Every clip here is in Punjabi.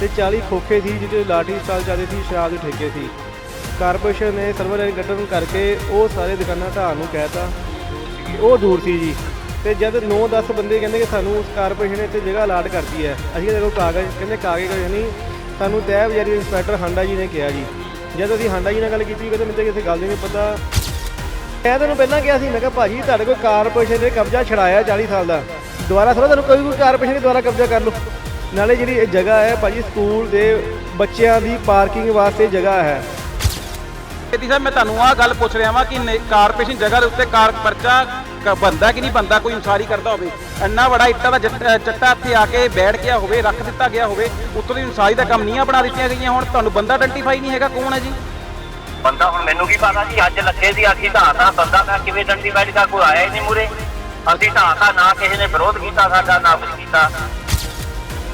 ਤੇ 40 ਖੋਖੇ ਸੀ ਜਿਹਦੇ ਲਾਠੀ ਸਟਾਲ ਚੱਲਦੇ ਸੀ ਸ਼ਰਾਬ ਦੇ ਠੇਕੇ ਸੀ। ਕਾਰਪੋਰੇਸ਼ਨ ਨੇ ਸਰਵਰ ਲਾਈਨ ਕੱਢਣ ਕਰਕੇ ਉਹ ਸਾਰੇ ਦੁਕਾਨਾਂ ਢਾਹਣ ਨੂੰ ਕਹਿਤਾ ਉਹ ਦੂਰ ਸੀ ਜੀ। ਤੇ ਜਦ 9-10 ਬੰਦੇ ਕਹਿੰਦੇ ਕਿ ਸਾਨੂੰ ਉਸ ਕਾਰਪੋਰੇਸ਼ਨ ਨੇ ਇੱਥੇ ਜਗ੍ਹਾ ਅਲਾਟ ਕਰਤੀ ਹੈ, ਅਸੀਂ ਦੇਖੋ ਕਾਗਜ਼ ਕਹਿੰਦੇ ਕਾਗਜ਼ ਕੋਈ ਨਹੀਂ, ਸਾਨੂੰ ਤੈਅ ਬਜਾਰੀ ਇੰਸਪੈਕਟਰ ਹਾਂਡਾ ਜੀ ਨੇ ਕਿਹਾ ਜੀ। ਜਦ ਅਸੀਂ ਹਾਂਡਾ ਜੀ ਨਾਲ ਗੱਲ ਕੀਤੀ ਕਹਿੰਦੇ ਮੈਨੂੰ ਤਾਂ ਕਿਸੇ ਗੱਲ ਦੀ ਨਹੀਂ ਪਤਾ। ਮੈਂ ਤੁਹਾਨੂੰ ਪਹਿਲਾਂ ਕਿਹਾ ਸੀ, ਮੈਂ ਕਿਹਾ ਭਾਜੀ ਤੁਹਾਡੇ ਕੋਲ ਕਾਰਪੋਰੇਸ਼ਨ ਨੇ ਕਬਜ਼ਾ ਛੜਾਇਆ 40 ਸਾਲ ਦਾ। ਦੁਬਾਰਾ ਥੋੜਾ ਤੁਹਾਨੂੰ ਕੋਈ ਵੀ ਕਾਰਪੋਰੇਸ਼ਨ ਨੇ ਦੁਬਾਰਾ ਕਬਜ਼ਾ ਕਰ ਲਓ ਨਾਲੇ ਜਿਹੜੀ ਇਹ ਜਗ੍ਹਾ ਹੈ ਭਾਜੀ ਸਕੂਲ ਦੇ ਬੱਚਿਆਂ ਦੀ ਪਾਰਕਿੰਗ ਵਾਸਤੇ ਜਗ੍ਹਾ ਹੈ। ਖੇਤੀ ਸਾਹਿਬ ਮੈਂ ਤੁਹਾਨੂੰ ਆਹ ਗੱਲ ਪੁੱਛ ਰਿਹਾ ਵਾਂ ਕਿ ਨੇ- ਕਾਰਪੋਰੇਸ਼ਨ ਜਗ੍ਹਾ ਦੇ ਉੱਤੇ ਕਾਰ ਪਰਚਾ ਕ- ਬਣਦਾ ਕਿ ਨਹੀਂ ਬਣਦਾ? ਕੋਈ ਇਨਸਾਰੀ ਕਰਦਾ ਹੋਵੇ। ਇੰਨਾ ਬੜਾ ਇੱਟਾਂ ਦਾ ਜੱਟ- ਅ, ਚੱਟਾ ਇੱਥੇ ਆ ਕੇ ਬੈਠ ਗਿਆ ਹੋਵੇ ਰੱਖ ਦਿੱਤਾ ਗਿਆ ਹੋਵੇ ਉੱਤੋਂ ਦੀ ਇਨਸਾਰੀ ਦਾ ਕੰਮ ਨੀਆਂ ਬਣਾ ਦਿੱਤੀਆਂ ਗਈਆਂ ਹੁਣ। ਤੁਹਾਨੂੰ ਬੰਦਾ ਆਇਡੈਂਟੀਫਾਈ ਨਹੀਂ ਹੈਗਾ ਕੌਣ ਹੈ ਜੀ? ਬੰਦਾ ਹੁਣ ਮੈਨੂੰ ਕੀ ਪਤਾ ਜੀ ਅੱਜ ਲੱਗੇ ਸੀ ਅਸੀਂ ਢਾਤਾ ਬੰਦਾ ਮੈਂ ਕਿਵੇਂ ਡੰਡੀ ਦਾ ਕੋਈ ਆਇਆ ਹੀ ਨਹੀਂ ਮੂਰੇ ਅਸੀਂ ਢਾਤਾ ਨਾ ਕਿਸੇ ਨੇ ਵਿਰੋਧ ਕੀਤਾ ਸਾਡਾ ਨਾ ਕੁਝ ਕੀਤਾ।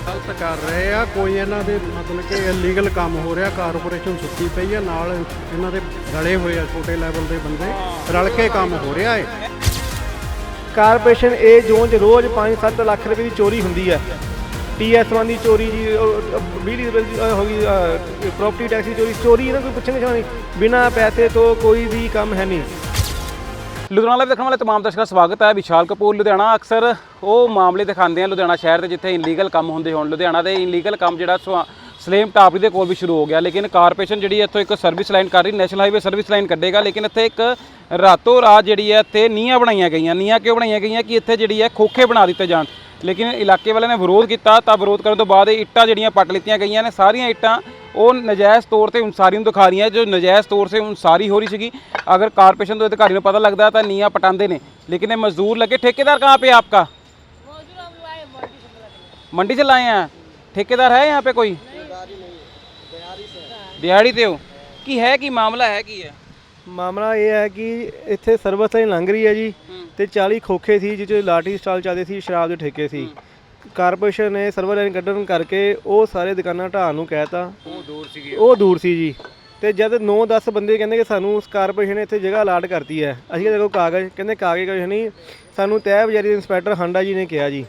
ਗਲਤ ਕਰ ਰਹੇ ਆ। ਕੋਈ ਇਹਨਾਂ ਦੇ ਮਤਲਬ ਕਿ ਇਲੀਗਲ ਕੰਮ ਹੋ ਰਿਹਾ ਕਾਰਪੋਰੇਸ਼ਨ ਸੁੱਤੀ ਪਈ ਆ ਨਾਲ ਇਹਨਾਂ ਦੇ ਰਲੇ ਹੋਏ ਆ ਛੋਟੇ ਲੈਵਲ ਦੇ ਬੰਦੇ। ਰਲ ਕੇ ਕੰਮ ਹੋ ਰਿਹਾ ਏ। ਕਾਰਪੋਰੇਸ਼ਨ ਇਹ ਜ਼ੋਨ 'ਚ ਰੋਜ਼ 5-7 ਲੱਖ ਰੁਪਏ ਦੀ ਚੋਰੀ ਹੁੰਦੀ ਹੈ ਟੀਐਸ1 ਦੀ ਚੋਰੀ ਜੀ ਬਿਜਲੀ ਦੀ, ਹੋ ਗਈ ਪ੍ਰਾਪਰਟੀ ਟੈਕਸ ਦੀ ਚੋਰੀ। ਚੋਰੀ ਇਹਨਾਂ ਕੋਈ ਪੁੱਛਣ ਨਹੀਂ। ਬਿਨਾ ਪੈਸੇ ਤੋਂ ਕੋਈ ਵੀ ਕੰਮ ਹੈ ਨਹੀਂ। ਲੁਧਿਆਣਾ ਲਾਈਵ ਦੇਖਣ ਵਾਲੇ ਤਮਾਮ ਦਰਸ਼ਕਾਂ ਦਾ ਸਵਾਗਤ ਹੈ। ਵਿਸ਼ਾਲ ਕਪੂਰ, ਲੁਧਿਆਣਾ। ਅਕਸਰ ਉਹ ਮਾਮਲੇ ਦਿਖਾਉਂਦੇ ਆ ਲੁਧਿਆਣਾ ਸ਼ਹਿਰ ਦੇ, ਜਿੱਥੇ ਇਨਲੀਗਲ ਕੰਮ ਹੁੰਦੇ ਹੋਣ। ਲੁਧਿਆਣਾ ਦੇ ਇਨਲੀਗਲ ਕੰਮ ਜਿਹੜਾ ਸਵਾ- ਸਲੇਮ ਟਾਪਰੀ ਦੇ ਕੋਲ ਵੀ ਸ਼ੁਰੂ ਹੋ ਗਿਆ। ਲੇਕਿਨ ਕਾਰਪੋਰੇਸ਼ਨ ਜਿਹੜੀ ਇੱਥੋਂ ਇੱਕ ਸਰਵਿਸ ਲਾਈਨ ਕਰ ਰਹੀ ਨੈਸ਼ਨਲ ਹਾਈਵੇ ਸਰਵਿਸ ਲਾਈਨ ਕੱਢੇਗਾ। ਲੇਕਿਨ ਇੱਥੇ ਇੱਕ ਰਾਤੋਂ ਰਾਤ ਜਿਹੜੀ ਹੈ, ਇੱਥੇ ਨੀਹਾਂ ਬਣਾਈਆਂ ਗਈਆਂ। ਨੀਹਾਂ ਕਿਉਂ ਬਣਾਈਆਂ ਗਈਆਂ? ਕਿ ਇੱਥੇ ਜਿਹੜੀ ਹੈ, ਖੋਖੇ ਬਣਾ ਦਿੱਤੇ ਜਾਣ। ਲੇਕਿਨ ਇਲਾਕੇ ਵਾਲਿਆਂ ਨੇ ਵਿਰੋਧ ਕੀਤਾ। ਤਾਂ ਵਿਰੋਧ ਕਰਨ ਤੋਂ ਬਾਅਦ ਇਹ ਇੱਟਾਂ ਜਿਹੜੀਆਂ ਪੱਟ ਲਿੱਤੀਆਂ ਗਈਆਂ ਨੇ, ਸਾਰੀਆਂ ਇੱਟਾਂ ਉਹ ਨਜਾਇਜ਼ ਤੌਰ ਤੇ ਉਨਸਾਰੀ ਨੂੰ ਦਿਖਾ ਰਹੀਆਂ ਜੋ ਨਜਾਇਜ਼ ਤੌਰ ਤੇ ਉਨਸਾਰੀ ਹੋ ਰਹੀ ਸੀਗੀ। ਅਗਰ ਕਾਰਪੋਰੇਸ਼ਨ ਦੇ ਅਧਿਕਾਰੀ ਨੂੰ ਪਤਾ ਲੱਗਦਾ ਤਾਂ ਨੀਆਂ ਪਟਾਉਂਦੇ ਨੇ। लेकिन ये मजदूर लगे ठेकेदार कहाँ पे है आपका मंडी से लाए हैं ठेकेदार है यहाँ ਦਿਹਾੜੀ ਤੇ ਹੋ। ਕੀ ਹੈ ਕੀ ਮਾਮਲਾ ਹੈ ਕੀ ਹੈ? ਮਾਮਲਾ ਇਹ ਹੈ ਕਿ ਇੱਥੇ ਸਰਵਿਸ ਲਾਈਨ ਲੰਘ ਰਹੀ ਹੈ ਜੀ ਤੇ 40 ਖੋਖੇ ਸੀ ਜਿਹਦੇ 'ਚ ਸਟਾਲ ਚੱਲਦੇ ਸੀ ਸ਼ਰਾਬ ਦੇ ਠੇਕੇ ਸੀ। ਕਾਰਪੋਰੇਸ਼ਨ ਨੇ ਸਰਵਰ ਲਾਈਨ ਕੱਢਣ ਕਰਕੇ ਉਹ ਸਾਰੇ ਦੁਕਾਨਾਂ ਢਾਹਣ ਨੂੰ ਕਹਿਤਾ। ਉਹ ਦੂਰ ਸੀ ਉਹ ਦੂਰ ਸੀ ਜੀ। ਤੇ ਜਦ 9-10 ਬੰਦੇ ਕਹਿੰਦੇ ਕਿ ਸਾਨੂੰ ਉਸ ਕਾਰਪੋਰੇਸ਼ਨ ਨੇ ਇੱਥੇ ਜਗ੍ਹਾ ਅਲਾਟ ਕਰਤੀ ਹੈ ਅਸੀਂ ਦੇਖੋ ਕਾਗਜ਼ ਕਹਿੰਦੇ ਕਾਗਜ਼ ਕੋਈ ਨਹੀਂ ਸਾਨੂੰ ਤੈਅ ਬਜਾਰੀ ਇੰਸਪੈਕਟਰ ਹਾਂਡਾ ਜੀ ਨੇ ਕਿਹਾ ਜੀ।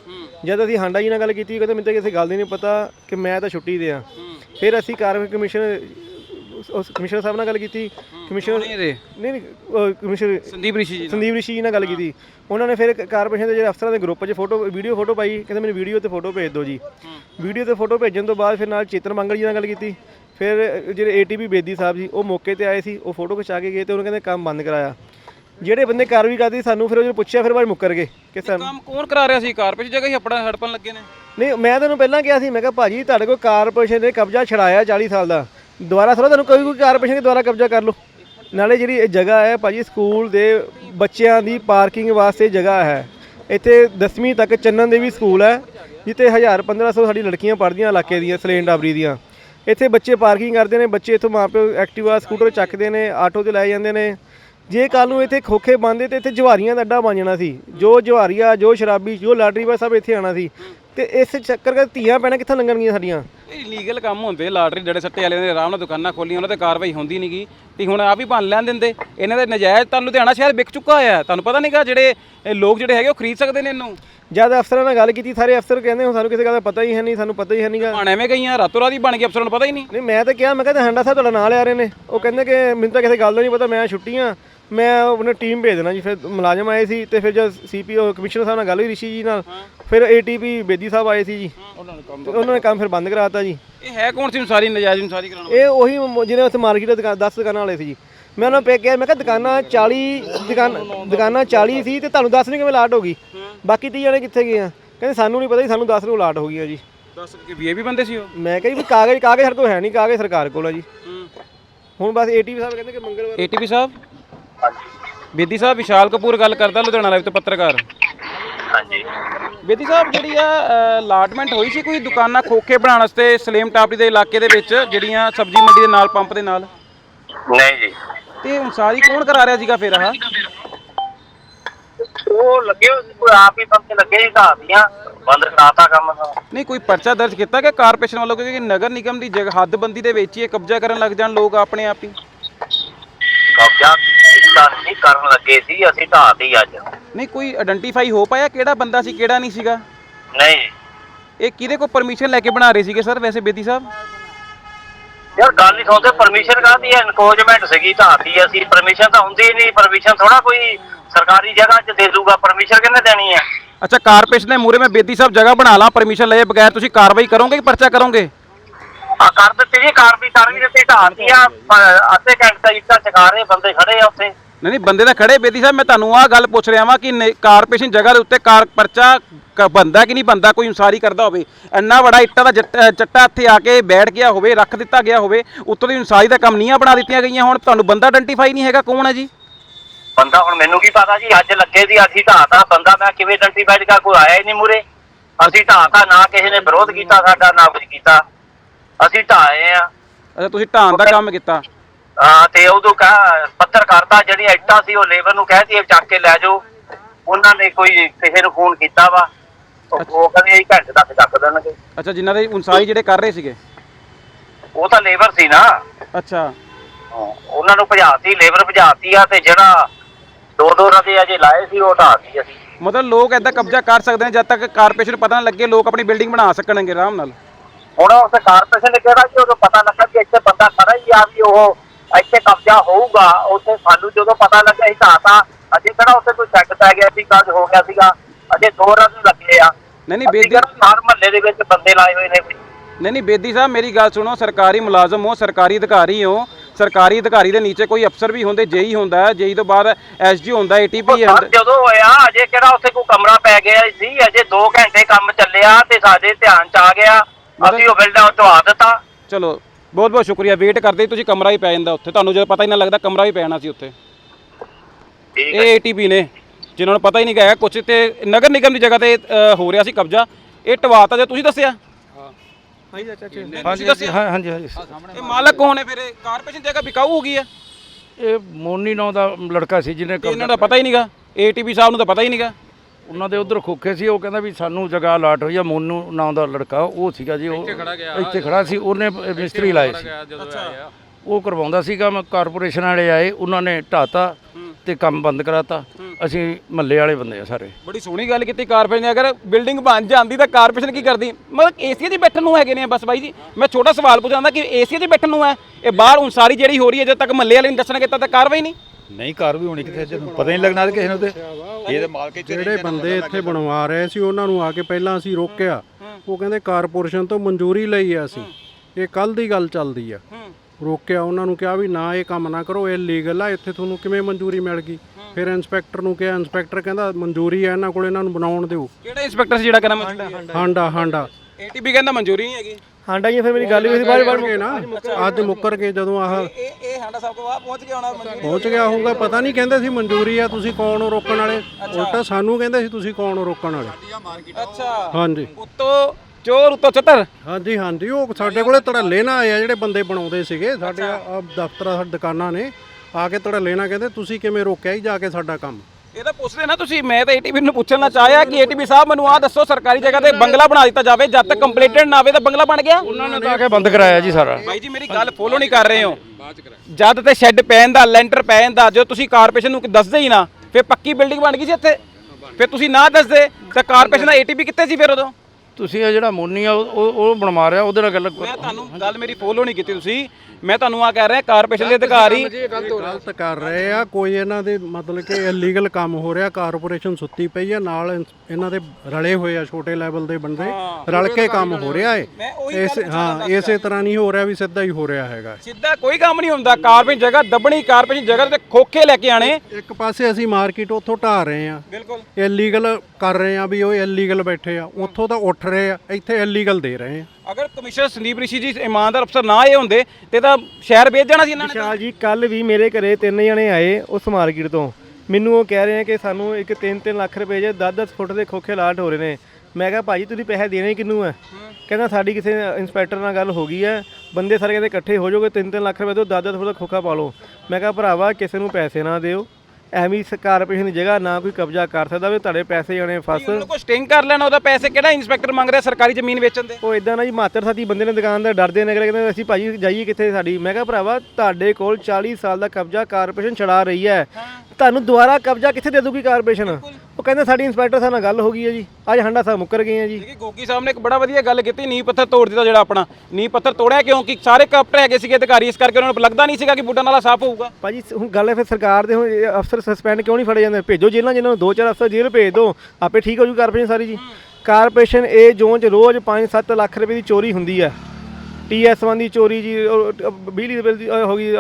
ਜਦ ਅਸੀਂ ਹਾਂਡਾ ਜੀ ਨਾਲ ਗੱਲ ਕੀਤੀ ਕਹਿੰਦੇ ਮੈਨੂੰ ਤਾਂ ਕਿਸੇ ਗੱਲ ਦੀ ਨਹੀਂ ਪਤਾ ਕਿ ਮੈਂ ਤਾਂ ਛੁੱਟੀ ਤੇ ਆ ਫਿਰ ਅਸੀਂ ਕਾਰਪੋਰੇਸ਼ਨ ਕਮਿਸ਼ਨ ਉਸ- ਕਮਿਸ਼ਨਰ ਸਾਹਿਬ ਨਾਲ ਗੱਲ ਕੀਤੀ। ਕਮਿਸ਼ਨਰ ਨਹੀਂ ਇਹਦੇ ਨਹੀਂ ਨਹੀਂ ਕਮਿਸ਼ਨਰ ਸੰਦੀਪ ਰਿਸ਼ੀ ਜੀ ਨਾਲ। ਸੰਦੀਪ ਰਿਸ਼ੀ ਜੀ ਨਾਲ ਗੱਲ ਕੀਤੀ। ਉਹਨਾਂ ਨੇ ਫਿਰ ਕਾਰਪੋਰੇਸ਼ਨ ਦੇ ਜਿਹੜੇ ਅਫਸਰਾਂ ਦੇ ਗਰੁੱਪ 'ਚ ਫੋਟੋ ਵੀਡੀਓ ਫੋਟੋ ਪਾਈ। ਕਹਿੰਦੇ ਮੈਨੂੰ ਵੀਡੀਓ ਤੇ ਫੋਟੋ ਭੇਜ ਦਿਓ ਜੀ। ਵੀਡੀਓ ਤੇ ਫੋਟੋ ਭੇਜਣ ਤੋਂ ਬਾਅਦ ਫਿਰ ਨਾਲ ਚੇਤਨ ਮੰਗਲ ਜੀ ਨਾਲ ਗੱਲ ਕੀਤੀ। ਫਿਰ ਅਹ, ਜਿਹੜੇ ਏਟੀਪੀ ਬੇਦੀ ਸਾਹਿਬ ਜੀ ਉਹ ਮੌਕੇ ਤੇ ਆਏ ਸੀ। ਉਹ ਫੋਟੋ ਖਿਚਾ ਕੇ ਗਏ ਤੇ ਉਹਨਾਂ ਕਹਿੰਦੇ ਕੰਮ ਬੰਦ ਕਰਾਇਆ। ਜਿਹੜੇ ਬੰਦੇ ਕਾਰਵਾਈ ਕਰਦੇ ਸੀ, ਸਾਨੂੰ ਫਿਰ ਉਹ ਜਦੋਂ ਪੁੱਛਿਆ ਫਿਰ ਬਾਅਦ ਮੁੱਕਰ ਗਏ ਕਿ ਸਾਨੂੰ ਕੰਮ ਕੌਣ ਕਰਾ ਰਿਹਾ ਸੀ? ਕਾਰਪੋਰੇਸ਼ਨ ਜਗ੍ਹਾ ਹੀ ਆਪਣਾ ਹੜਪਣ ਲੱਗੇ ਨੇ। ਨਹੀਂ ਮੈਂ ਤੁਹਾਨੂੰ ਪਹਿਲਾਂ ਕਿਹਾ ਸੀ ਮੈਂ ਕਿਹਾ ਭਾਜੀ ਤੁਹਾਡੇ ਕੋਲ ਕਾਰਪੋਰੇਸ਼ਨ ਨੇ ਕਬਜ਼ਾ ਛੜਾਇਆ 40 ਸਾਲ ਦਾ। ਦੁਬਾਰਾ ਥੋੜਾ ਤੁਹਾਨੂੰ ਕੋਈ ਵੀ ਕਾਰਪੋਰੇਸ਼ਨ ਨੇ ਦੁਬਾਰਾ ਕਬਜ਼ਾ ਕਰ ਲਓ। ਨਾਲੇ ਜਿਹੜੀ ਇਹ ਜਗ੍ਹਾ ਹੈ, ਭਾਜੀ ਸਕੂਲ ਦੇ ਬੱਚਿਆਂ ਦੀ ਪਾਰਕਿੰਗ ਵਾਸਤੇ ਜਗ੍ਹਾ ਹੈ। ਇੱਥੇ 10ਵੀਂ ਤੱਕ ਚੰਨਨ ਦੇਵੀ ਸਕੂਲ ਹੈ, ਜਿੱਥੇ 1000 1500 ਸਾਡੀ ਲੜਕੀਆਂ ਪੜ੍ਹਦੀਆਂ ਇਲਾਕੇ ਦੀਆਂ ਸਲੇਨ ਡਾਬਰੀ ਦੀਆਂ। ਇੱਥੇ ਬੱਚੇ ਪਾਰਕਿੰਗ ਕਰਦੇ ਨੇ, ਬੱਚੇ ਇੱਥੋਂ ਮਾਪਿਓ ਐਕਟਿਵਾ, ਸਕੂਟਰ ਚੱਕਦੇ ਨੇ, ਆਟੋ ਤੇ ਲੈ ਜਾਂਦੇ ਨੇ। ਜੇ ਕੱਲ ਨੂੰ ਇੱਥੇ ਖੋਖੇ ਬੰਦੇ ਤੇ ਇੱਥੇ ਜਵਾਰੀਆਂ ਦਾ ਅੱਡਾ ਬਣ ਜਾਣਾ ਸੀ। ਜੋ ਜਵਾਰੀਆ, ਜੋ ਸ਼ਰਾਬੀ, ਜੋ ਲਾਟਰੀ ਬਾ ਸਭ ਇੱਥੇ ਆਣਾ ਸੀ। ਤੇ ਇਸ ਚੱਕਰ ਕਰਕੇ ਧੀਆਂ ਪੈਣਾ ਕਿੱਥੋਂ ਲੰਘਣਗੀਆਂ ਸਾਡੀਆਂ? ਇਹ ਇਲੀਗਲ ਕੰਮ ਹੁੰਦੇ ਲਾਟਰੀ ਡੜੇ ਸੱਟੇ ਵਾਲਿਆਂ ਦੇ ਆਰਾਮ ਨਾਲ ਦੁਕਾਨਾਂ ਖੋਲੀਆਂ ਉਹਨਾਂ ਤੇ ਕਾਰਵਾਈ ਹੁੰਦੀ ਨਹੀਂਗੀ ਤੇ ਹੁਣ ਆਪ ਹੀ ਭੰਨ ਲੈਣ ਦਿੰਦੇ। ਇਹਨਾਂ ਦੇ ਨਜਾਇਜ਼ ਤਾਂ ਲੁਧਿਆਣਾ ਸ਼ਹਿਰ ਵਿਕ ਚੁੱਕਾ ਹੋਇਆ ਤੁਹਾਨੂੰ ਪਤਾ ਨਹੀਂਗਾ ਜਿਹੜੇ ਲੋਕ ਜਿਹੜੇ ਹੈਗੇ ਉਹ ਖਰੀਦ ਸਕਦੇ ਨੇ ਇਹਨੂੰ। ਜਦ ਅਫਸਰਾਂ ਨਾਲ ਗੱਲ ਕੀਤੀ ਸਾਰੇ ਅਫਸਰ ਕਹਿੰਦੇ ਹੁਣ ਸਾਨੂੰ ਕਿਸੇ ਗੱਲ ਦਾ ਪਤਾ ਹੀ ਹੈ ਨਹੀਂ ਸਾਨੂੰ ਪਤਾ ਹੀ ਹੈ ਨਹੀਂਗਾ। ਬਣ ਐਵੇਂ ਗਈਆਂ ਰਾਤੋਂ ਰਾਤ ਹੀ ਬਣ ਗਈ ਅਫਸਰਾਂ ਨੂੰ ਪਤਾ ਹੀ ਨਹੀਂ। ਨਹੀਂ ਮੈਂ ਤਾਂ ਕਿਹਾ ਮੈਂ ਕਹਿੰਦਾ ਹੰਡਾ ਸਾਹਿਬ ਤੁਹਾਡਾ ਨਾਂ ਲਿਆ ਰਹੇ ਨੇ। ਉਹ ਕਹਿੰਦੇ ਕਿ ਮੈਨੂੰ ਤਾਂ ਕਿਸੇ ਗੱਲ ਦਾ ਨਹੀਂ ਪਤਾ ਮੈਂ ਛੁੱਟੀ ਆ ਮੈਂ ਉਹਨੇ ਟੀਮ ਭੇਜ ਦੇਣਾ ਜੀ ਫਿਰ ਮੁਲਾਜ਼ਮ ਆਏ ਸੀ ਤੇ ਫਿਰ ਜਦ ਸੀਪੀਓ ਕਮਿਸ਼ਨਰ ਸਾਹਿਬ ਨਾਲ ਗੱਲ ਹੋਈ ਰਿਸ਼ੀ ਜੀ ਨਾਲ ਫਿਰ ਏਟੀਪੀ ਬੇਦੀ ਸਾਹਿਬ ਆਏ ਸੀ ਜੀ। ਤੇ ਉਹਨਾਂ ਨੇ ਕੰਮ ਫਿਰ ਬੰਦ ਕਰਾਤਾ ਜੀ। ਇਹ ਹੈ ਕੌਣ ਸੀ ਸਾਰੀ ਨਜਾਇਜ਼ ਇਨਸਾਰੀ ਕਰਾਉਣ ਇਹ ਉਹੀ ਮ- ਜਿਹਨੇ ਉੱਥੇ ਮਾਰਕੀਟ ਦੇ ਦੁਕਾਨ 10 ਦੁਕਾਨਾਂ ਵਾਲੇ ਸੀ ਜੀ। ਮੈਂ ਉਹਨਾਂ ਨੂੰ ਪੇ ਕਿਹਾ ਮੈਂ ਕਿਹਾ ਦੁਕਾਨਾਂ 40 ਦੁਕਾਨ ਦੁਕਾਨਾਂ 40 ਸੀ ਤੇ ਤੁਹਾਨੂੰ 10 ਨੂੰ ਕਿਵੇਂ ਲਾਟ ਹੋ ਗਈ? ਬਾਕੀ 30 ਜਣੇ ਕਿੱਥੇ ਗਏ ਆ? ਕਹਿੰਦੇ ਸਾਨੂੰ ਨਹੀਂ ਪਤਾ ਜੀ ਸਾਨੂੰ 10 ਨੂੰ ਲਾਟ ਹੋ ਗਈਆਂ ਜੀ। ਦੱਸ ਕਿ ਵੀ ਇਹ ਵੀ ਬੰਦੇ ਸੀ ਉਹ? ਮੈਂ ਕਿਹਾ ਜੀ ਵੀ ਕਾਗਜ਼ ਕਾਗਜ਼ ਸਾਡੇ ਕੋਲ ਹੈ ਨਹੀਂ ਕਾਗਜ਼ ਸਰਕਾਰ ਕੋਲ ਆ ਜੀ। ਹੁਣ ਬਸ ਏਟੀਪੀ ਸਾਹਿਬ ਕਹਿੰਦੇ ਕਿ ਮੰਗਲਵਾਰ ਏਟੀਪੀ ਸਾਹਿਬ? ਬੇਦੀ ਸਾਹਿਬ ਵਿਸ਼ਾਲ ਕਪੂਰ ਗੱਲ ਕਰਦਾ ਲੁਧਿਆਣਾ ਲਾਈਵ ਤੋਂ ਪੱਤਰਕਾਰ। ਹਾਂਜੀ। ਬੇਦੀ ਸਾਹਿਬ ਜਿਹੜੀ ਆ ਅਲਾਟਮੈਂਟ ਹੋਈ ਸੀ ਕੋਈ ਦੁਕਾਨਾਂ ਖੋਖੇ ਬਣਾਉਣ ਵਾਸਤੇ ਸਲੇਮ ਟਾਪਰੀ ਦੇ ਇਲਾਕੇ ਦੇ ਵਿੱਚ ਜਿਹੜੀਆਂ ਸਬਜ਼ੀ ਮੰਡੀ ਦੇ ਨਾਲ ਪੰਪ ਦੇ ਨਾਲ? ਨਹੀਂ ਜੀ। ਤੇ ਉਨਸਾਰੀ ਕੌਣ ਕਰਾ ਰਿਹਾ ਸੀਗਾ ਫਿਰ ਆਹ? ਉਹ ਲੱਗੇ ਹੋਏ ਸੀ, ਕੋਈ ਆਪ ਹੀ ਬੰਦੇ ਲੱਗੇ ਸੀ ਢਾਤੀਆਂ ਬੰਦ ਕਰਾਤਾ ਕੰਮ ਤਾਂ। ਨਹੀਂ ਕੋਈ ਪਰਚਾ ਦਰਜ ਕੀਤਾ ਕਿ ਕਾਰਪੋਰੇਸ਼ਨ ਵੱਲੋਂ? ਕਿਉਂਕਿ ਨਗਰ ਨਿਗਮ ਦੀ ਜਗ੍ਹਾ ਹੱਦਬੰਦੀ ਦੇ ਵਿੱਚ ਹੀ ਇਹ ਕਬਜ਼ਾ ਕਰਨ ਲੱਗ ਜਾਣ ਲੋਕ ਆਪਣੇ ਆਪ ਹੀ। ਕਬਜ਼ਾ ਕੀਤਾ ਨਹੀਂ ਕਰਨ ਲੱਗੇ ਸੀ ਅਸੀਂ ਢਾਤੀ ਅੱਜ। ਨਹੀਂ ਕੋਈ ਆਇਡੈਂਟੀਫਾਈ ਹੋ ਪਾਇਆ ਕਿਹੜਾ ਬੰਦਾ ਸੀ ਕਿਹੜਾ ਨਹੀਂ ਸੀਗਾ? ਨਹੀਂ। ਇਹ ਕਿਹਦੇ ਕੋਲ ਪਰਮਿਸ਼ਨ ਲੈ ਕੇ ਬਣਾ ਰਹੇ ਸੀਗੇ ਸਰ ਵੈਸੇ ਬੇਦੀ ਸਾਹਿਬ? ਯਾਰ ਗੱਲ ਨਹੀਂ ਸੁਣਦੇ ਪਰਮਿਸ਼ਨ ਕਾਹਦੀ ਹੈ? ਇਨਕੋਜਮੈਂਟ ਸੀਗੀ ਢਾਤੀ ਅਸੀਂ। ਪਰਮਿਸ਼ਨ ਤਾਂ ਹੁੰਦੀ ਨਹੀਂ ਪਰਮਿਸ਼ਨ ਥੋੜਾ ਕੋਈ ਸਰਕਾਰੀ ਜਗ੍ਹਾ 'ਚ ਦੇ ਦੂਗਾ ਪਰਮਿਸ਼ਨ ਕਿਹਨੇ ਦੇਣੀ ਹੈ? ਅੱਛਾ ਕਾਰਪੋਰੇਸ਼ਨ ਦੇ ਮੂਰੇ ਮੈਂ ਬੇਦੀ ਸਾਹਿਬ ਜਗ੍ਹਾ ਬਣਾ ਲਾਂ ਪਰਮਿਸ਼ਨ ਲਏ ਬਗੈਰ ਤੁਸੀਂ ਕਾਰਵਾਈ ਕਰੋਗੇ ਕਿ ਪਰਚਾ ਕਰੋਗੇ? ਆ ਕਰ ਦਿੱਤੀ ਜੀ ਕਾਰ ਵੀ ਕਰ ਵੀ ਦਿੱਤੀ ਢਾਤੀ ਆ ਅੱਧੇ ਘੰਟੇ ਇੱਟਾਂ ਚਕਾ ਰਹੇ ਬੰਦੇ ਖੜੇ ਆ ਉੱਥੇ। ਨਹੀਂ ਨਹੀਂ ਬੰਦੇ ਤਾਂ ਖੜੇ ਬੇਦੀ ਸਾਹਿਬ ਮੈਂ ਤੁਹਾਨੂੰ ਆਹ ਗੱਲ ਪੁੱਛ ਰਿਹਾ ਵਾਂ ਕਿ ਨੇ- ਕਾਰਪੋਰੇਸ਼ਨ ਜਗ੍ਹਾ ਦੇ ਉੱਤੇ ਕਾਰ ਪਰਚਾ ਕ- ਬੰਦਾ ਕਿ ਨਹੀਂ ਬੰਦਾ ਕੋਈ ਇਨਸਾਰੀ ਕਰਦਾ ਹੋਵੇ? ਇੰਨਾ ਵੱਡਾ ਇੱਟਾਂ ਦਾ ਜੱਟ- ਅ, ਚੱਟਾ ਇੱਥੇ ਆ ਕੇ ਬੈਠ ਗਿਆ ਹੋਵੇ ਰੱਖ ਦਿੱਤਾ ਗਿਆ ਹੋਵੇ ਉੱਤੋਂ ਦੀ ਇਨਸਾਰੀ ਦਾ ਕੰਮ ਨੀਆਂ ਬਣਾ ਦਿੱਤੀਆਂ ਗਈਆਂ ਹੁਣ ਤੁਹਾਨੂੰ ਬੰਦਾ ਆਇਡੈਂਟੀਫਾਈ ਨਹੀਂ ਹੈਗਾ ਕੌਣ ਹੈ ਜੀ? ਬੰਦਾ ਹੁਣ ਮੈਨੂੰ ਕੀ ਪਤਾ ਜੀ ਅੱਜ ਲੱਗੇ ਸੀ ਅਸੀਂ ਢਾਤਾ ਬੰਦਾ ਮੈਂ ਕਿਵੇਂ ਆਇਡੈਂਟੀਫਾਈਡ ਕਰ ਕੋਈ ਆਇਆ ਹੀ ਨਹੀਂ ਮੂਰੇ ਅਸੀਂ ਢਾਤਾ ਨਾ ਕਿਸੇ ਨੇ ਵਿਰੋਧ ਕੀਤਾ ਸਾਡਾ ਨਾ ਕੁਝ ਕੀਤਾ। ਅਸੀਂ ਢਾਏ ਆ ਅੱਛਾ ਤੁਸੀਂ ਢਾਣ ਦਾ ਕੰਮ ਕੀਤਾ। ਹਾਂ ਤੇ ਉਦੋਂ ਕਹਾ ਪੱਤਰ ਕਰਤਾ ਜਿਹੜੀਆਂ ਇੱਟਾਂ ਸੀ ਉਹ ਲੇਬਰ ਨੂੰ ਕਹਿਤੀ ਚੱਕ ਕੇ ਲੈ ਜਾਓ। ਉਹਨਾਂ ਨੇ ਕੋਈ ਕਿਸੇ ਨੂੰ ਫੋਨ ਕੀਤਾ ਵਾ। ਉਹ- ਕਹਿੰਦੇ ਇਹ ਘੰਟੇ ਤੱਕ ਚੱਕ ਦੇਣਗੇ। ਅੱਛਾ ਜਿਨ੍ਹਾਂ ਦੇ ਇਨਸਾਰੀ ਜਿਹੜੇ ਕਰ ਰਹੇ ਸੀਗੇ? ਉਹ ਤਾਂ ਲੇਬਰ ਸੀ ਨਾ। ਅੱਛਾ। ਉਹਨਾਂ ਨੂੰ ਭਜਾਤੀ ਲੇਬਰ ਭਜਾਤੀ ਆ ਤੇ ਜਿਹੜਾ ਦੋ ਦੋ ਰਦੇ ਅਜੇ ਲਾਏ ਸੀ ਉਹ ਢਾਤੀ ਅਸੀਂ। ਮਤਲਬ ਲੋਕ ਐਦਾਂ ਕਬਜ਼ਾ ਕਰ ਸਕਦੇ ਨੇ ਜਦ ਤੱਕ ਕਾਰਪੋਰੇਸ਼ਨ ਪਤਾ ਨਾ ਲੱਗੇ ਲੋਕ ਆਪਣੀ ਬਿਲਡਿੰਗ ਬਣਾ ਸਕਣਗੇ ਆਰਾਮ ਨਾਲ। ਹੁਣ ਉਸ ਕਾਰਪੋਰੇਸ਼ਨ ਨੇ ਕਿਹਾ ਕਿ ਉਦੋਂ ਪਤਾ ਲੱਗਾ ਕਿ ਇੱਥੇ ਬੰਦਾ ਖੜਾ ਹੀ ਆ ਵੀ ਉਹ ਇੱਥੇ ਕਬਜ਼ਾ ਹੋਊਗਾ ਉੱਥੇ ਸਾਨੂੰ ਜਦੋਂ ਪਤਾ ਲੱਗਾ ਅਸੀਂ ਢਾਤਾ ਅਜੇ ਕਿਹੜਾ ਉੱਥੇ ਕੋਈ ਸੈੱਟ ਪੈ ਗਿਆ ਸੀ ਕਾਜ ਹੋ ਗਿਆ ਸੀਗਾ ਅਜੇ ਦੋ ਰਦ ਲੱਗੇ ਆ। ਨਹੀਂ ਨਹੀਂ ਬੇਦੀ ਹਰ ਮਹੱਲੇ ਦੇ ਵਿੱਚ ਬੰਦੇ ਲਾਏ ਹੋਏ ਨੇ। ਨਹੀਂ ਨਹੀਂ ਬੇਦੀ ਸਾਹਿਬ ਮੇਰੀ ਗੱਲ ਸੁਣੋ ਸਰਕਾਰੀ ਮੁਲਾਜ਼ਮ ਹੋ ਸਰਕਾਰੀ ਅਧਿਕਾਰੀ ਹੋ ਸਰਕਾਰੀ ਅਧਿਕਾਰੀ ਦੇ ਨੀਚੇ ਕੋਈ ਅਫਸਰ ਵੀ ਹੁੰਦੇ ਜੇਈ ਹੁੰਦਾ ਜੇਈ ਤੋਂ ਬਾਅਦ ਐਸਜੀ ਹੁੰਦਾ ਏਟੀਪੀ ਜਦੋਂ ਹੋਇਆ ਅਜੇ ਕਿਹੜਾ ਉੱਥੇ ਕੋਈ ਕਮਰਾ ਪੈ ਗਿਆ ਸੀ ਅਜੇ 2 ਘੰਟੇ ਕੰਮ ਚੱਲਿਆ ਤੇ ਸਾਡੇ ਧਿਆਨ ਚ ਆ ਗਿਆ। ਅਸੀਂ ਉਹ ਬਿਲਡਿੰਗ ਢਵਾ ਦਿੱਤਾ। ਚਲੋ ਬਹੁਤ ਬਹੁਤ ਸ਼ੁਕਰੀਆ ਵੇਟ ਕਰਦੇ ਹੀ ਤੁਸੀਂ ਕਮਰਾ ਹੀ ਪੈ ਜਾਂਦਾ ਉੱਥੇ। ਤੁਹਾਨੂੰ ਜਦੋਂ ਪਤਾ ਹੀ ਨਾ ਲੱਗਦਾ ਕਮਰਾ ਵੀ ਪੈਣਾ ਸੀ ਉੱਥੇ। ਠੀਕ ਇਹ ਏਟੀਪੀ ਨੇ ਜਿਨ੍ਹਾਂ ਨੂੰ ਪਤਾ ਹੀ ਨਹੀਂ ਗਿਆ ਕੁਛ ਤੇ ਨਗਰ ਨਿਗਮ ਦੀ ਜਗ੍ਹਾ ਤੇ ਅ, ਹੋ ਰਿਹਾ ਸੀ ਕਬਜ਼ਾ। ਇਹ ਟਵਾਤਾ ਜੇ ਤੁਸੀਂ ਦੱਸਿਆ? ਹਾਂਜੀ ਹਾਂਜੀ ਹਾਂ- ਹਾਂਜੀ ਹਾਂਜੀ। ਇਹ ਮਾਲਕ ਕੌਣ ਹੈ ਫਿਰ? ਇਹ ਕਾਰਪੋਰੇਸ਼ਨ ਜਗ੍ਹਾ ਵਿਕਾਊ ਹੋ ਗਈ ਹੈ? ਇਹ ਮੋਨੀ ਨਾਂ ਦਾ ਲੜਕਾ ਸੀ ਜਿਹਨੇ ਤੇ ਇਹਨਾਂ ਦਾ ਪਤਾ ਹੀ ਨਹੀਂਗਾ ਏਟੀਪੀ ਸਾਹਿਬ ਨੂੰ ਤਾਂ ਪਤਾ ਹੀ ਨਹੀਂਗਾ ਉਹਨਾਂ ਦੇ ਉਧਰ ਖੋਖੇ ਸੀ ਉਹ ਕਹਿੰਦਾ ਵੀ ਸਾਨੂੰ ਜਗ੍ਹਾ ਅਲਾਟ ਹੋਈ ਆ ਮੋਨੂ ਨਾਂ ਦਾ ਲੜਕਾ ਉਹ ਸੀਗਾ ਜੀ ਉਹ ਇੱਥੇ ਖੜਾ ਸੀ ਉਹਨੇ ਮਿਸਤਰੀ ਲਾਏ ਸੀ। ਉਹ ਕਰਵਾਉਂਦਾ ਸੀਗਾ ਮੈਂ ਕਾਰਪੋਰੇਸ਼ਨ ਵਾਲੇ ਆਏ ਉਹਨਾਂ ਨੇ ਢਾਤਾ ਤੇ ਕੰਮ ਬੰਦ ਕਰਾਤਾ। ਅਸੀਂ ਮਹੱਲੇ ਵਾਲੇ ਬੰਦੇ ਆ ਸਾਰੇ। ਬੜੀ ਸੋਹਣੀ ਗੱਲ ਕੀਤੀ ਕਾਰਪੋਰੇਸ਼ਨ ਨੇ ਅਗਰ ਬਿਲਡਿੰਗ ਬਣ ਜਾਂਦੀ ਤਾਂ ਕਾਰਪੋਰੇਸ਼ਨ ਕੀ ਕਰਦੀ? ਮਤਲਬ ਏਸੀ 'ਚ ਬੈਠਣ ਨੂੰ ਹੈਗੇ ਨੇ ਬਸ ਬਾਈ ਜੀ। ਮੈਂ ਛੋਟਾ ਸਵਾਲ ਪੁੱਛਾਂਦਾ ਕਿ ਏਸੀ 'ਚ ਬੈਠਣ ਨੂੰ ਹੈ? ਇਹ ਬਾਹਰ ਉਨਸਾਰੀ ਜਿਹੜੀ ਹੋ ਰਹੀ ਹੈ ਜਦ ਤੱਕ ਮੱਲੇ ਵਾਲੇ ਨਹੀਂ ਦੱਸਣਗੇ ਤਦ ਤੱਕ ਕਾਰਵਾਈ ਨਹੀਂ? ਨਹੀਂ ਘਰ ਵੀ ਹੋਣੀ ਕਿਥੇ ਜਦੋਂ ਪਤਾ ਹੀ ਨਹੀਂ ਲੱਗਣਾ ਕਿਸੇ ਨੂੰ ਤੇ। ਇਹ ਤੇ ਮਾਲਕ ਚ ਜਿਹੜੇ ਬੰਦੇ ਇੱਥੇ ਬਣਵਾ ਰਹੇ ਸੀ ਉਹਨਾਂ ਨੂੰ ਆ ਕੇ ਪਹਿਲਾਂ ਅਸੀਂ ਰੋਕਿਆ। ਉਹ ਕਹਿੰਦੇ ਕਾਰਪੋਰੇਸ਼ਨ ਤੋਂ ਮਨਜ਼ੂਰੀ ਲਈ ਆ ਅਸੀਂ। ਇਹ ਕੱਲ ਦੀ ਗੱਲ ਚੱਲਦੀ ਆ। ਰੋਕਿਆ ਉਹਨਾਂ ਨੂੰ ਕਿਹਾ ਵੀ ਨਾ ਇਹ ਕੰਮ ਨਾ ਕਰੋ ਇਹ ਲੀਗਲ ਆ ਇੱਥੇ ਤੁਹਾਨੂੰ ਕਿਵੇਂ ਮਨਜ਼ੂਰੀ ਮਿਲ ਗਈ? ਫਿਰ ਇੰਸਪੈਕਟਰ ਨੂੰ ਕਿਹਾ ਇੰਸਪੈਕਟਰ ਕਹਿੰਦਾ ਮਨਜ਼ੂਰੀ ਆ ਇਹਨਾਂ ਕੋਲ ਇਹਨਾਂ ਨੂੰ ਬਣਾਉਣ ਦਿਓ। ਕਿਹੜਾ ਇੰਸਪੈਕਟਰ ਸੀ ਜਿਹੜਾ ਕਹਿੰਦਾ ਹਾਂਡਾ ਹਾਂਡਾ। ਏਟੀਪੀ ਕਹਿੰਦਾ ਮਨਜ਼ੂਰੀ ਨਹੀਂ ਹੈਗੀ। ਹਾਂਡਾ ਜੀ ਫਿਰ ਮੇਰੀ ਗੱਲ ਵੀ ਬਾਹਰ ਬਾਹਰ ਕੇ ਨਾ। ਅੱਜ ਮੁੱਕਰ ਕੇ ਜਦੋਂ ਆਹ ਇਹ ਇਹ ਸਾਡਾ ਸਭ ਕੋਲ ਪਹੁੰਚ ਗਿਆ ਹੋਣਾ ਮਨਜ਼ੂਰੀ। ਪਹੁੰਚ ਗਿਆ ਹੋਊਗਾ ਪਤਾ ਨਹੀਂ ਕਹਿੰਦੇ ਸੀ ਮਨਜ਼ੂਰੀ ਆ ਤੁਸੀਂ ਕੌਣ ਹੋ ਰੋਕਣ ਵਾਲੇ? ਉਲਟਾ ਸਾਨੂੰ ਕਹਿੰਦੇ ਸੀ ਤੁਸੀਂ ਕੌਣ ਹੋ ਰੋਕਣ ਵਾਲੇ। ਅੱਛਾ। ਹਾਂਜੀ। ਉੱਤੋਂ ਚੋਰ ਉੱਤੋਂ ਚਤਰ ਹਾਂਜੀ ਹਾਂਜੀ ਉਹ ਸਾਡੇ ਕੋਲੇ ਧੜੱਲੇ ਨਾ ਆਏ ਆ ਜਿਹੜੇ ਬੰਦੇ ਬਣਾਉਂਦੇ ਸੀਗੇ। ਸਾਡੇ ਆ ਦਫ਼ਤਰਾਂ ਦੁਕਾਨਾਂ ਨੇ ਆ ਕੇ ਧੜੱਲੇ ਨਾ ਕਹਿੰਦੇ ਤੁਸੀਂ ਕਿਵੇਂ ਰੋਕਿਆ ਹੀ ਜਾ ਕੇ ਸਾਡਾ ਕੰਮ? ਇਹ ਤਾਂ ਪੁੱਛਦੇ ਨਾ ਤੁਸੀਂ ਮੈਂ ਤਾਂ ਏਟੀਪੀ ਨੂੰ ਪੁੱਛਣਾ ਚਾਹਿਆ ਕਿ ਏਟੀਪੀ ਸਾਹਿਬ ਮੈਨੂੰ ਆਹ ਦੱਸੋ ਸਰਕਾਰੀ ਜਗ੍ਹਾ ਤੇ ਬੰਗਲਾ ਬਣਾ ਦਿੱਤਾ ਜਾਵੇ ਜਦ ਤੱਕ ਕੰਪਲੀਟਡ ਨਾ ਆਵੇ ਤਾਂ ਬੰਗਲਾ ਬਣ ਗਿਆ? ਉਹਨਾਂ ਨੇ ਤਾਂ ਆ ਕੇ ਬੰਦ ਕਰਾਇਆ ਜੀ ਸਾਰਾ। ਬਾਈ ਜੀ ਮੇਰੀ ਗੱਲ ਫੋਲੋ ਨਹੀਂ ਕਰ ਰਹੇ ਹੋ। ਜਦ ਤੇ ਸ਼ੈੱਡ ਪੈਣ ਦਾ ਲੈਂਟਰ ਪੈਣ ਦਾ ਜਦੋਂ ਤੁਸੀਂ ਕਾਰਪੋਰੇਸ਼ਨ ਨੂੰ ਦੱਸਦੇ ਹੀ ਨਾ ਫਿਰ ਪੱਕੀ ਬਿਲਡਿੰਗ ਬਣ ਗਈ ਸੀ ਇੱਥੇ? ਫਿਰ ਤੁਸੀਂ ਨਾ ਦੱਸਦੇ ਤਾਂ ਕਾਰਪੋਰੇਸ਼ਨ ਦਾ ਏਟੀਪੀ ਕਿੱਥੇ ਸੀ ਫਿਰ ਉਦੋਂ? ਤੁਸੀਂ ਇਹ ਜਿਹੜਾ ਮੋਨੀ ਆ ਉਹ ਉਹ- ਉਹ ਬਣਵਾ ਰਿਹਾ ਉਹਦੇ ਨਾਲ ਗੱਲ। ਮੈਂ ਤੁਹਾਨੂੰ ਗੱਲ ਮੇਰੀ ਫੋਲੋ ਨਹੀਂ ਕੀਤੀ ਤੁਸੀਂ। ਮੈਂ ਤੁਹਾਨੂੰ ਆ ਕਹਿ ਰਿਹਾ ਕਾਰਪੋਰੇਸ਼ਨ ਦੇ ਅਧਿਕਾਰੀ ਗਲਤ ਕਰ ਰਹੇ ਆ। ਕੋਈ ਇਹਨਾਂ ਦੇ ਮਤਲਬ ਕਿ ਇਲੀਗਲ ਕੰਮ ਹੋ ਰਿਹਾ ਕਾਰਪੋਰੇਸ਼ਨ ਸੁੱਤੀ ਪਈ ਆ ਨਾਲ ਇਹਨਾਂ ਦੇ ਰਲੇ ਹੋਏ ਆ ਛੋਟੇ ਲੈਵਲ ਦੇ ਬੰਦੇ। ਰਲ ਕੇ ਕੰਮ ਹੋ ਰਿਹਾ ਏ। ਮੈਂ ਉਹੀ ਇਸ ਹਾਂ ਇਸੇ ਤਰ੍ਹਾਂ ਨਹੀਂ ਹੋ ਰਿਹਾ ਵੀ ਸਿੱਧਾ ਹੀ ਹੋ ਰਿਹਾ ਹੈਗਾ। ਸਿੱਧਾ ਕੋਈ ਕੰਮ ਨਹੀਂ ਹੁੰਦਾ। ਕਾਰਪੋਰੇਸ਼ਨ ਜਗ੍ਹਾ ਦੱਬਣੀ ਕਾਰਪੋਰੇਸ਼ਨ ਜਗ੍ਹਾ ਤੇ ਖੋਖੇ ਲੈ ਕੇ ਆਣੇ ਇੱਕ ਪਾਸੇ ਅਸੀਂ ਮਾਰਕੀਟ ਉੱਥੋਂ ਢਾ ਰਹੇ ਆ। ਬਿਲਕੁਲ। ਇਲੀਗਲ ਕਰ ਰਹੇ ਆ ਵੀ ਉਹ ਇਲੀਗਲ ਬੈਠੇ ਆ। ਉੱਥੋਂ ਤਾਂ ਉੱਠ ਰਹੇ ਆ ਇੱਥੇ ਇਲੀਗਲ ਦੇ ਰਹੇ ਆ। ਅਗਰ ਕਮਿਸ਼ਨਰ ਸੰਦੀਪ ਰਿਸ਼ੀ ਜੀ ਇਮਾਨਦਾਰ ਅਫਸਰ ਨਾ ਇਹ ਹੁੰਦੇ ਤੇ ਤਾਂ ਸ਼ਹਿਰ ਵੇਚ ਜਾਣਾ ਸੀ ਇਹਨਾਂ ਨੇ ਵਿਸ਼ਾਲ ਜੀ ਕੱਲ ਵੀ ਮੇਰੇ ਘਰੇ ਤਿੰਨ ਜਣੇ ਆਏ ਉਸ ਮਾਰਕੀਟ ਤੋਂ। ਮੈਨੂੰ ਉਹ ਕਹਿ ਰਹੇ ਆ ਕਿ ਸਾਨੂੰ ਇੱਕ 3-3 ਲੱਖ ਰੁਪਏ ਜੇ 10-10 ਫੁੱਟ ਦੇ ਖੋਖੇ ਲਾਟ ਹੋ ਰਹੇ ਨੇ। ਮੈਂ ਕਿਹਾ ਭਾਜੀ ਤੁਸੀਂ ਪੈਸੇ ਦੇਣੇ ਕਿਹਨੂੰ ਹੈ। ਕਹਿੰਦਾ ਸਾਡੀ ਕਿਸੇ ਇੰਸਪੈਕਟਰ ਨਾਲ ਗੱਲ ਹੋ ਗਈ ਹੈ ਬੰਦੇ ਸਾਰੇ ਕਹਿੰਦੇ ਇਕੱਠੇ ਹੋ ਜਾਓਗੇ 3-3 ਲੱਖ ਰੁਪਏ ਤੋਂ 10-10 ਫੁੱਟ ਦਾ ਖੋਖਾ ਪਾ ਲਓ। ਮੈਂ ਕਿਹਾ ਭਰਾਵਾ ਕਿਸੇ ਨੂੰ ਪੈਸੇ ਨਾ ਦਿਓ। ਐਵੇਂ ਕਾਰਪੋਰੇਸ਼ਨ ਦੀ ਜਗ੍ਹਾ ਨਾ ਕੋਈ ਕਬਜ਼ਾ ਕਰ ਸਕਦਾ ਵੀ ਤੁਹਾਡੇ ਪੈਸੇ ਜਾਣੇ ਫਸ। ਉਹਨਾਂ ਕੋਲ ਸਟਿੰਗ ਕਰ ਲੈਣਾ ਉਹਦਾ ਪੈਸੇ ਕਿਹੜਾ ਇੰਸਪੈਕਟਰ ਮੰਗ ਰਿਹਾ ਸਰਕਾਰੀ ਜ਼ਮੀਨ ਵੇਚਣ ਦੇ? ਉਹ ਇਦਾਂ ਨਾ ਜੀ ਮਾਤਰ ਸਾਥੀ ਬੰਦੇ ਨੇ ਦੁਕਾਨਦਾਰ ਡਰਦੇ ਨੇ ਅਗਲੇ ਕਹਿੰਦੇ ਅਸੀਂ ਭਾਜੀ ਜਾਈਏ ਕਿੱਥੇ ਸਾਡੀ। ਮੈਂ ਕਿਹਾ ਭਰਾਵਾ ਤੁਹਾਡੇ ਕੋਲ 40 ਸਾਲ ਦਾ ਕਬਜ਼ਾ ਕਾਰਪੋਰੇਸ਼ਨ ਛਡਾ ਰਹੀ ਹੈ। ਤੁਹਾਨੂੰ ਦੁਬਾਰਾ ਕਬਜ਼ਾ ਕਿੱਥੇ ਦੇ ਦੂਗੀ ਕਾਰਪੋਰੇਸ਼ਨ? ਕਹਿੰਦੇ ਸਾਡੀ ਇੰਸਪੈਕਟਰ ਸਾਹਿਬ ਨਾਲ ਗੱਲ ਹੋ ਗਈ ਹੈ ਜੀ। ਅੱਜ ਹੰਡਾ ਸਾਹਿਬ ਮੁੱਕਰ ਗਏ ਆ ਜੀ। ਦੇਖੀ ਗੋਗੀ ਸਾਹਿਬ ਨੇ ਇੱਕ ਬੜਾ ਵਧੀਆ ਗੱਲ ਕੀਤੀ ਨੀਂਹ ਪੱਥਰ ਤੋੜ ਦਿੱਤਾ ਜਿਹੜਾ ਆਪਣਾ। ਨੀਂਹ ਪੱਥਰ ਤੋੜਿਆ ਕਿਉਂਕਿ ਸਾਰੇ ਕਾਪਟਰ ਹੈਗੇ ਸੀਗੇ ਅਧਿਕਾਰੀ ਇਸ ਕਰਕੇ ਉਹਨਾਂ ਨੂੰ ਲੱਗਦਾ ਨਹੀਂ ਸੀਗਾ ਕਿ ਬੁੱਢਾ ਨਾਲਾ ਸਾਫ਼ ਹੋਊਗਾ। ਭਾਜੀ ਹੁਣ ਗੱਲ ਹੈ ਫਿਰ ਸਰਕਾਰ ਦੇ ਹੁਣ ਇਹ ਅਫਸਰ ਸਸਪੈਂਡ ਕਿਉਂ ਨਹੀਂ ਫੜੇ ਜਾਂਦੇ? ਭੇਜੋ ਜੇਲ੍ਹਾਂ ਜਿਨ੍ਹਾਂ ਨੂੰ ਦੋ ਚਾਰ ਅਫਸਰ ਜੇਲ੍ਹ ਭੇਜ ਦਿਓ ਆਪੇ ਠੀਕ ਹੋ ਜੂ ਕਾਰਪੋਰੇਸ਼ਨ ਸਾਰੀ ਜੀ। ਕਾਰਪੋਰੇਸ਼ਨ ਇਹ ਜ਼ੋਨ 'ਚ ਰੋਜ਼ 5-7 ਲੱਖ ਰੁਪਏ ਦੀ ਚੋਰੀ ਹੁੰਦੀ ਹੈ। ਟੀਐਸ1 ਦੀ ਚੋਰੀ ਜੀ ਉਹ ਅ, ਬਿਜਲੀ ਦੇ ਬਿੱਲ ਦੀ ਅ, ਹੋ ਗਈ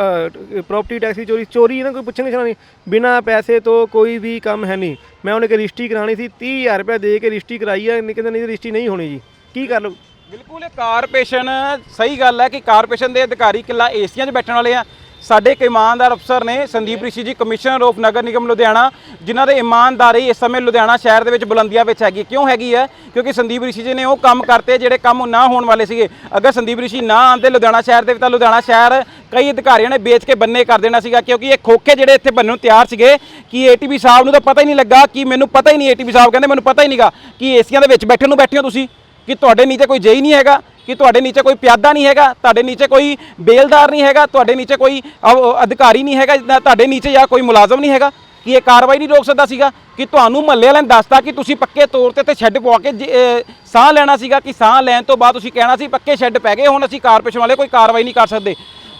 ਪ੍ਰਾਪਰਟੀ ਟੈਕਸ ਦੀ ਚੋਰੀ ਚੋਰੀ ਇਹਨਾਂ ਕੋਈ ਪੁੱਛਣ ਕਿਛਣਾ ਨਹੀਂ। ਬਿਨਾ ਪੈਸੇ ਤੋਂ ਕੋਈ ਵੀ ਕੰਮ ਹੈ ਨਹੀਂ। ਮੈਂ ਉਹਨੇ ਕਿ ਰਜਿਸਟਰੀ ਕਰਾਣੀ ਸੀ 30000 ਰੁਪਏ ਦੇ ਕੇ ਰਜਿਸਟਰੀ ਕਰਾਈ ਆ ਨਹੀਂ ਕਹਿੰਦੇ ਨਹੀਂ ਰਜਿਸਟਰੀ ਨਹੀਂ ਹੋਣੀ ਜੀ। ਕੀ ਕਰ ਲਓ? ਬਿਲਕੁਲ ਇਹ ਕਾਰਪੋਰੇਸ਼ਨ ਸਹੀ ਗੱਲ ਹੈ ਕਿ ਕਾਰਪੋਰੇਸ਼ਨ ਦੇ ਅਧਿਕਾਰੀ ਕਿੱਲਾ ਏਸੀਆਂ 'ਚ ਬੈਠਣ ਵਾਲੇ ਆ। ਸਾਡੇ ਇੱਕ ਇਮਾਨਦਾਰ ਅਫਸਰ ਨੇ ਸੰਦੀਪ ਰਿਸ਼ੀ ਜੀ, ਕਮਿਸ਼ਨਰ ਆਫ ਨਗਰ ਨਿਗਮ ਲੁਧਿਆਣਾ, ਜਿਨ੍ਹਾਂ ਦੇ ਇਮਾਨਦਾਰੀ ਇਸ ਸਮੇਂ ਲੁਧਿਆਣਾ ਸ਼ਹਿਰ ਦੇ ਵਿੱਚ ਬੁਲੰਦੀਆਂ ਵਿੱਚ ਹੈਗੀ। ਕਿਉਂ ਹੈਗੀ ਹੈ? ਕਿਉਂਕਿ ਸੰਦੀਪ ਰਿਸ਼ੀ ਜੀ ਨੇ ਉਹ ਕੰਮ ਕਰਤੇ ਜਿਹੜੇ ਕੰਮ ਨਾ ਹੋਣ ਵਾਲੇ ਸੀਗੇ। ਅਗਰ ਸੰਦੀਪ ਰਿਸ਼ੀ ਨਾ ਆਂਦੇ ਲੁਧਿਆਣਾ ਸ਼ਹਿਰ ਦੇ ਵਿੱਚ ਤਾਂ ਲੁਧਿਆਣਾ ਸ਼ਹਿਰ ਕਈ ਅਧਿਕਾਰੀਆਂ ਨੇ ਵੇਚ ਕੇ ਬੰਨੇ ਕਰ ਦੇਣਾ ਸੀਗਾ, ਕਿਉਂਕਿ ਇਹ ਖੋਖੇ ਜਿਹੜੇ ਇੱਥੇ ਬਣਨ ਨੂੰ ਤਿਆਰ ਸੀਗੇ ਕਿ ਏਟੀਪੀ ਸਾਹਿਬ ਨੂੰ ਤਾਂ ਪਤਾ ਹੀ ਨਹੀਂ ਲੱਗਾ, ਕਿ ਮੈਨੂੰ ਪਤਾ ਹੀ ਨਹੀਂ ਏਟੀਪੀ ਸਾਹਿਬ ਕਹਿੰਦੇ, ਮੈਨੂੰ ਪਤਾ ਹੀ ਨਹੀਂਗਾ ਕਿ ਏਸੀਆਂ ਦੇ ਵਿੱਚ ਬੈਠੇ ਨੂੰ ਬੈਠੇ ਹੋ ਤੁਸੀਂ। ਕਿ ਤੁਹਾਡੇ ਨੀਚੇ ਕੋਈ ਜੇਈ ਨਹੀਂ ਹੈਗਾ ਕਿ ਤੁਹਾਡੇ ਨੀਚੇ ਕੋਈ ਪਿਆਦਾ ਨਹੀਂ ਹੈਗਾ ਤੁਹਾਡੇ ਨੀਚੇ ਕੋਈ ਬੇਲਦਾਰ ਨਹੀਂ ਹੈਗਾ ਤੁਹਾਡੇ ਨੀਚੇ ਕੋਈ ਅ- ਅਧਿਕਾਰੀ ਨਹੀਂ ਹੈਗਾ ਜਾਂ ਤੁਹਾਡੇ ਨੀਚੇ ਜਾਂ ਕੋਈ ਮੁਲਾਜ਼ਮ ਨਹੀਂ ਹੈਗਾ ਕਿ ਇਹ ਕਾਰਵਾਈ ਨਹੀਂ ਰੋਕ ਸਕਦਾ ਸੀਗਾ ਕਿ ਤੁਹਾਨੂੰ ਮਹੱਲੇ ਵਾਲਿਆਂ ਨੇ ਦੱਸਤਾ ਕਿ ਤੁਸੀਂ ਪੱਕੇ ਤੌਰ ਤੇ ਤੇ ਸ਼ੈੱਡ ਪਵਾ ਕੇ ਜੇ, ਸਾਹ ਲੈਣਾ ਸੀਗਾ ਕਿ ਸਾਹ ਲੈਣ ਤੋਂ ਬਾਅਦ ਤੁਸੀਂ ਕਹਿਣਾ ਸੀ ਪੱਕੇ ਸ਼ੈੱਡ ਪੈ ਗਏ ਹੁਣ ਅਸੀਂ ਕਾਰਪੋਰੇਸ਼ਨ ਵਾਲੇ ਕੋਈ ਕਾਰਵਾਈ ਨਹੀਂ ਕਰ ਸਕਦੇ।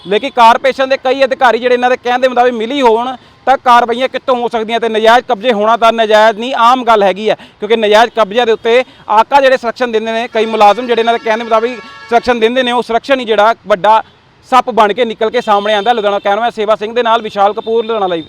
ਲੇਕਿਨ ਕਾਰਪੋਰੇਸ਼ਨ ਦੇ ਕਈ ਅਧਿਕਾਰੀ ਜਿਹੜੇ ਇਹਨਾਂ ਦੇ ਕਹਿਣ ਦੇ ਮੁਤਾਬਿਕ ਮਿਲੀ ਹੋਣ, ਤਾਂ ਕਾਰਵਾਈਆਂ ਕਿੱਥੋਂ ਹੋ ਸਕਦੀਆਂ ਤੇ ਨਜਾਇਜ਼ ਕਬਜ਼ੇ ਹੋਣਾ ਤਾਂ ਨਜਾਇਜ਼ ਨਹੀਂ, ਆਮ ਗੱਲ ਹੈਗੀ ਹੈ, ਕਿਉਂਕਿ ਨਜਾਇਜ਼ ਕਬਜ਼ਿਆਂ ਦੇ ਉੱਤੇ ਆਕਾ ਜਿਹੜੇ ਸੁਰੱਖਿਆ ਦਿੰਦੇ ਨੇ, ਕਈ ਮੁਲਾਜ਼ਮ ਜਿਹੜੇ ਇਹਨਾਂ ਦੇ ਕਹਿਣ ਦੇ ਮੁਤਾਬਿਕ ਸੁਰੱਖਿਆ ਦਿੰਦੇ ਨੇ, ਉਹ ਸੁਰੱਖਣ ਹੀ ਜਿਹੜਾ ਵੱਡਾ ਸੱਪ ਬਣ ਕੇ ਨਿਕਲ ਕੇ ਸਾਹਮਣੇ ਆਂਦਾ ਲੁਧਿਆਣਾ ਕੈਮਰਾ ਸੇਵਾ ਸਿੰਘ ਦੇ ਨਾਲ, ਵਿਸ਼ਾਲ ਕਪੂਰ ਲੁਧਿਆਣਾ ਲਈ।